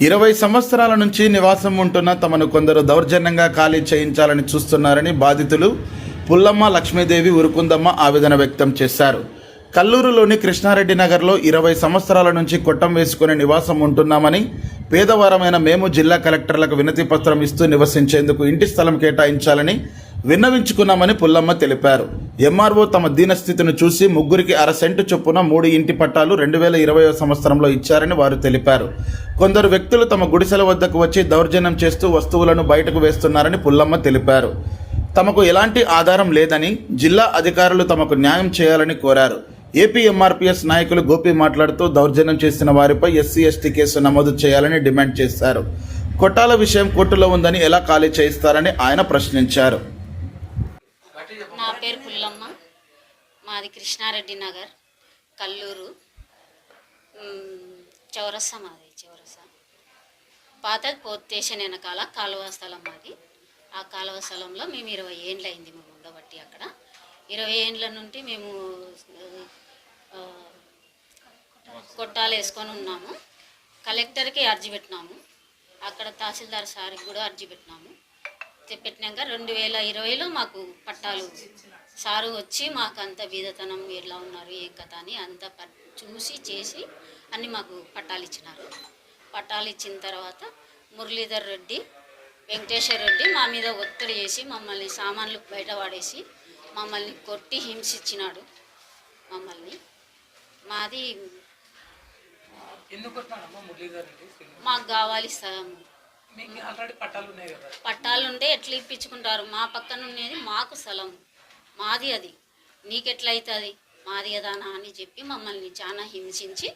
ఇరవై సంవత్సరాల నుంచి నివాసం ఉంటున్న తమను కొందరు దౌర్జన్యంగా ఖాళీ చేయించాలని చూస్తున్నారని బాధితులు పుల్లమ్మ లక్ష్మీదేవి ఉరుకుందమ్మ ఆవేదన వ్యక్తం చేశారు. కల్లూరులోని కృష్ణారెడ్డి నగర్లో ఇరవై సంవత్సరాల నుంచి కొట్టం వేసుకుని నివాసం ఉంటున్నామని పేదవారమైన మేము జిల్లా కలెక్టర్లకు వినతి పత్రం ఇస్తూ నివసించేందుకు ఇంటి స్థలం కేటాయించాలని విన్నవించుకున్నామని పుల్లమ్మ తెలిపారు. ఎంఆర్ఓ తమ దీనస్థితిని చూసి ముగ్గురికి అర సెంటు చొప్పున మూడు ఇంటి పట్టాలు రెండు వేల ఇరవై సంవత్సరంలో ఇచ్చారని వారు తెలిపారు. కొందరు వ్యక్తులు తమ గుడిసెల వద్దకు వచ్చి దౌర్జన్యం చేస్తూ వస్తువులను బయటకు వేస్తున్నారని పుల్లమ్మ తెలిపారు. తమకు ఎలాంటి ఆధారం లేదని జిల్లా అధికారులు తమకు న్యాయం చేయాలని కోరారు. ఏపీ ఎంఆర్పీఎస్ నాయకులు గోపి మాట్లాడుతూ దౌర్జన్యం చేసిన వారిపై ఎస్సీ ఎస్టీ కేసు నమోదు చేయాలని డిమాండ్ చేశారు. కొట్టాల విషయం కోర్టులో ఉందని ఎలా ఖాళీ చేయిస్తారని ఆయన ప్రశ్నించారు. పేరు పుల్లమ్మ మాది కృష్ణారెడ్డి నగర్ కల్లూరు. చౌరస మాది చౌరస పాత పోత్ స్టేషన్ వెనకాల కాలువ స్థలం మాది. ఆ కాలువ స్థలంలో మేము ఇరవై ఏండ్లు అయింది మేము ఉండబట్టి అక్కడ. ఇరవై ఏండ్ల నుండి మేము కొట్టాలు వేసుకొని ఉన్నాము. కలెక్టర్కి అర్జీ పెట్టినాము. అక్కడ తహసీల్దార్ సార్కి కూడా అర్జీ పెట్టినాము. పెట్టినాక రెండు వేల ఇరవైలో మాకు పట్టాలు సారు వచ్చి మాకు అంత బీదతనం ఎలా ఉన్నారు ఏం కథ అని అంత చూసి చేసి అన్ని మాకు పట్టాలు ఇచ్చినారు. పట్టాలు ఇచ్చిన తర్వాత మురళీధర్ రెడ్డి వెంకటేశ్వర రెడ్డి మా మీద ఒత్తిడి చేసి మమ్మల్ని సామాన్లు బయట పడేసి మమ్మల్ని కొట్టి హింసించినాడు మమ్మల్ని. మాది మాకు కావాలి స్థలం. మీకు ఆల్రెడీ పట్టాలు ఉంటే ఎట్లా ఇప్పించుకుంటారు? మా పక్కన ఉండేది మాకు స్థలం. మాది అది. నీకెట్లయితుంది అవుతుంది మాది కదానా అని చెప్పి మమ్మల్ని చాలా హింసించి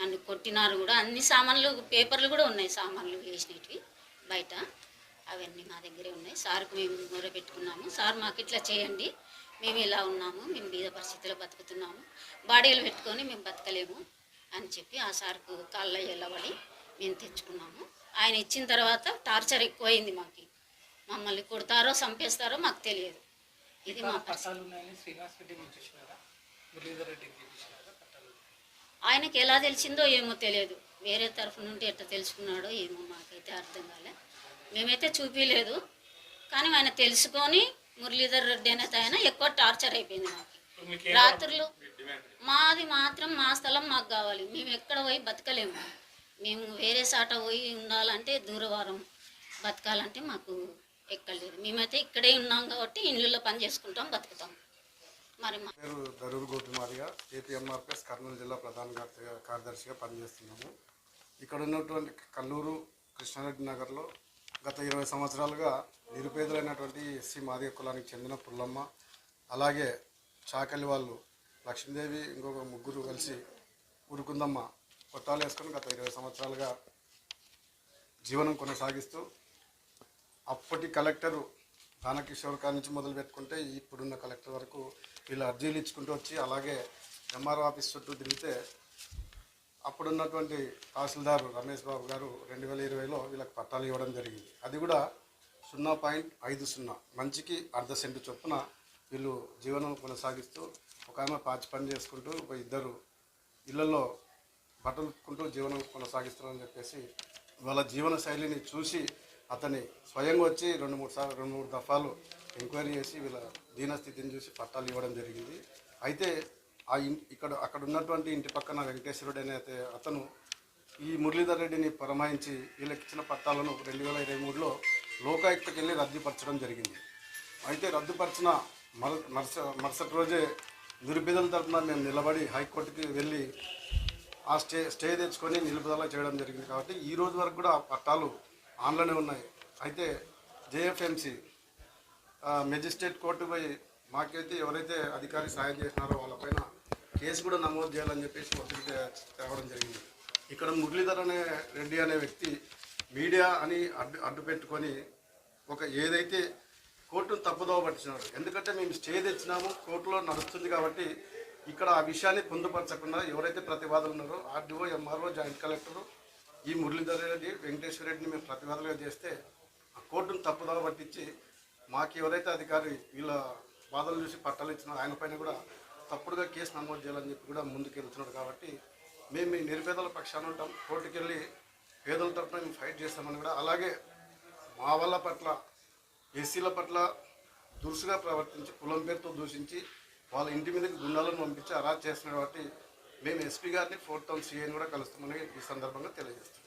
నన్ను కొట్టినారు కూడా. అన్ని సామాన్లు పేపర్లు కూడా ఉన్నాయి సామాన్లు వేసినవి బయట. అవన్నీ మా దగ్గరే ఉన్నాయి. సార్కు మేము మొర పెట్టుకున్నాము సార్ మాకు ఇట్లా చేయండి. మేము ఇలా ఉన్నాము. మేము బీద పరిస్థితిలో బతుకుతున్నాము. బాడీలు పెట్టుకొని మేము బతకలేము అని చెప్పి ఆ సార్కు కాళ్ళ ఎల్లబడి మేము తెచ్చుకున్నాము. ఆయన ఇచ్చిన తర్వాత టార్చర్ ఎక్కువైంది మాకు. మమ్మల్ని కొడతారో చంపేస్తారో మాకు తెలియదు. ఇది మా ఆయనకి ఎలా తెలిసిందో ఏమో తెలియదు. వేరే తరఫు నుండి ఎట్లా తెలుసుకున్నాడో ఏమో మాకైతే అర్థం కాలే. మేమైతే చూపించలేదు కానీ ఆయన తెలుసుకొని మురళీధర్ రెడ్డి అనేది ఆయన ఎక్కువ టార్చర్ అయిపోయింది మాకు. రాత్రులు మాది మాత్రం మా స్థలం మాకు కావాలి. మేము ఎక్కడ పోయి బతకలేము. మేము వేరే సాట పోయి ఉండాలంటే దూరవారం బతకాలంటే మాకు ఎక్కలేదు మేమైతే ఇక్కడే ఉన్నాం కాబట్టి ఇళ్ళలో పని చేసుకుంటాం బతుకుతాం. మరి మా పేరు దరూరు గోపిమారిగా ఏపీఎంఆర్పిఎస్ కర్నూలు జిల్లా ప్రధాన కార్యదర్శిగా పనిచేస్తున్నాము. ఇక్కడ ఉన్నటువంటి కల్లూరు కృష్ణారెడ్డి నగర్లో గత ఇరవై సంవత్సరాలుగా నిరుపేదలైనటువంటి ఎస్సీ మాదిగ కులానికి చెందిన పుల్లమ్మ అలాగే చాకలి వాళ్ళు లక్ష్మీదేవి ఇంకొక ముగ్గురు కలిసి ఉరుకుందమ్మ పట్టాలు వేసుకొని గత ఇరవై సంవత్సరాలుగా జీవనం కొనసాగిస్తూ అప్పటి కలెక్టరు దానకిషోర్ గారి నుంచి మొదలు పెట్టుకుంటే ఇప్పుడున్న కలెక్టర్ వరకు వీళ్ళు అర్జీలు ఇచ్చుకుంటూ వచ్చి అలాగే ఎంఆర్ఓ ఆఫీస్ చుట్టూ తిరిగితే అప్పుడున్నటువంటి తహసీల్దార్ రమేష్ బాబు గారు రెండు వేల ఇరవైలో వీళ్ళకి పట్టాలు ఇవ్వడం జరిగింది. అది కూడా సున్నా పాయింట్ ఐదు సున్నా. మంచికి అర్ధ సెంటు చొప్పున వీళ్ళు జీవనం కొనసాగిస్తూ ఒక ఆమె పాచి పని చేసుకుంటూ ఒక ఇద్దరు ఇళ్ళలో బట్టలు జీవనం కొనసాగిస్తున్నారని చెప్పేసి వాళ్ళ జీవన శైలిని చూసి అతని స్వయంగా వచ్చి రెండు మూడు సార్లు రెండు మూడు దఫాలు ఎంక్వైరీ చేసి వీళ్ళ దీనస్థితిని చూసి పట్టాలు ఇవ్వడం జరిగింది. అయితే ఆ ఇక్కడ అక్కడ ఉన్నటువంటి ఇంటి పక్కన వెంకటేశ్వరుడు అనే అతను ఈ మురళీధర్ రెడ్డిని పురమాయించి వీళ్ళకి ఇచ్చిన పట్టాలను రెండు వేల ఇరవై మూడులో లోకాయుక్తకి వెళ్ళి రద్దుపరచడం జరిగింది. అయితే రద్దుపరిచిన మర మరుస మరుసటి రోజే నిరుపేదల తరఫున మేము నిలబడి హైకోర్టుకి వెళ్ళి ఆ స్టే స్టే తెచ్చుకొని నిలుపుదల చేయడం జరిగింది కాబట్టి ఈ రోజు వరకు కూడా ఆ పట్టాలు ఆన్లోనే ఉన్నాయి. అయితే జేఎఫ్ఎంసి మెజిస్ట్రేట్ కోర్టు పోయి మాకైతే ఎవరైతే అధికారి సాయం చేసినారో వాళ్ళపైన కేసు కూడా నమోదు చేయాలని చెప్పేసి ఒత్తిడి తేవడం జరిగింది. ఇక్కడ మురళీధర్ అనే రెడ్డి అనే వ్యక్తి మీడియా అని అడ్డు అడ్డు పెట్టుకొని ఒక ఏదైతే కోర్టును తప్పుదోవ పట్టించినారు ఎందుకంటే మేము స్టే తెచ్చినాము కోర్టులో నడుస్తుంది కాబట్టి ఇక్కడ ఆ విషయాన్ని పొందుపరచకుండా ఎవరైతే ప్రతివాదులు ఉన్నారో ఆర్డీఓ ఎంఆర్ఓ జాయింట్ కలెక్టర్ ఈ మురళీధర్ రెడ్డి వెంకటేశ్వర రెడ్డిని మేము ప్రతివాదులుగా చేస్తే ఆ కోర్టును తప్పుదోవ పట్టించి మాకు ఎవరైతే అధికారి వీళ్ళ బాధలు చూసి పట్టాలు ఇచ్చినారో ఆయన పైన కూడా తప్పుడుగా కేసు నమోదు చేయాలని చెప్పి కూడా ముందుకెళ్తున్నాడు కాబట్టి మేము మీ నిరుపేదల పక్షాన ఉంటాం. కోర్టుకు వెళ్ళి పేదల తరఫున మేము ఫైట్ చేస్తామని కూడా అలాగే మా వాళ్ళ పట్ల ఎస్సీల పట్ల దురుసుగా ప్రవర్తించి కులం పేరుతో దూషించి వాళ్ళ ఇంటి మీదకి గుండాలను పంపించి అరాజ్ చేస్తున్నారు కాబట్టి మేము ఎస్పీ గారిని ఫోర్త్ టౌన్ సీఐని కూడా కలుస్తామని ఈ సందర్భంగా తెలియజేస్తున్నాం.